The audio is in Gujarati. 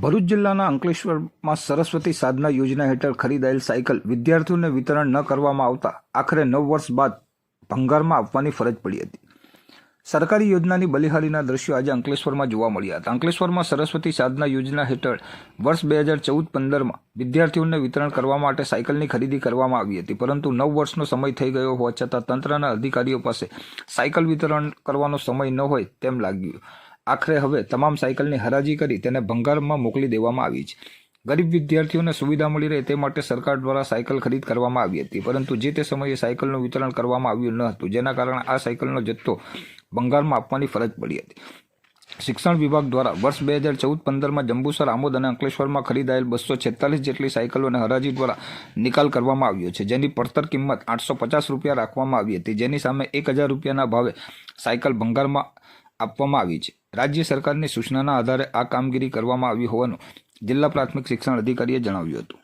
ભરૂચ જિલ્લાના અંકલેશ્વરમાં સરસ્વતી સાધના યોજના હેઠળ ખરીદાયેલ સાયકલ વિદ્યાર્થીઓને વિતરણ ન કરવામાં આવતા આખરે નવ વર્ષ બાદ ભંગારમાં આપવાની ફરજ પડી હતી. સરકારી યોજનાની બલિહારીના દ્રશ્યો આજે અંકલેશ્વરમાં જોવા મળ્યા હતા. અંકલેશ્વરમાં સરસ્વતી સાધના યોજના હેઠળ વર્ષ બે હજાર ચૌદ પંદરમાં વિદ્યાર્થીઓને વિતરણ કરવા માટે સાયકલની ખરીદી કરવામાં આવી હતી. પરંતુ નવ વર્ષનો સમય થઈ ગયો હોવા છતાં તંત્રના અધિકારીઓ પાસે સાયકલ વિતરણ કરવાનો સમય ન હોય તેમ લાગ્યું. આખરે હવે તમામ સાયકલની હરાજી કરી તેને ભંગારમાં મોકલી દેવામાં આવી છે. ગરીબ વિદ્યાર્થીઓને સુવિધા મળી રહે તે માટે સરકાર દ્વારા સાયકલ ખરીદ કરવામાં આવી હતી, પરંતુ જે તે સમયે સાયકલનું વિતરણ કરવામાં આવ્યું ન હતું, જેના કારણે આ સાયકલનો જથ્થો ભંગારમાં આપવાની ફરજ પડી હતી. શિક્ષણ વિભાગ દ્વારા વર્ષ બે હજાર ચૌદ પંદરમાં જંબુસર, આમોદ અને અંકલેશ્વરમાં ખરીદાયેલ બસો છેતાલીસ જેટલી સાયકલોને હરાજી દ્વારા નિકાલ કરવામાં આવ્યો છે, જેની પડતર કિંમત આઠસો પચાસ રૂપિયા રાખવામાં આવી હતી, જેની સામે એક હજાર રૂપિયાના ભાવે સાયકલ ભંગારમાં આપવામાં આવી છે. રાજ્ય સરકારની સૂચનાના આધારે આ કામગીરી કરવામાં આવી હોવાનું જિલ્લા પ્રાથમિક શિક્ષણ અધિકારીએ જણાવ્યું હતું.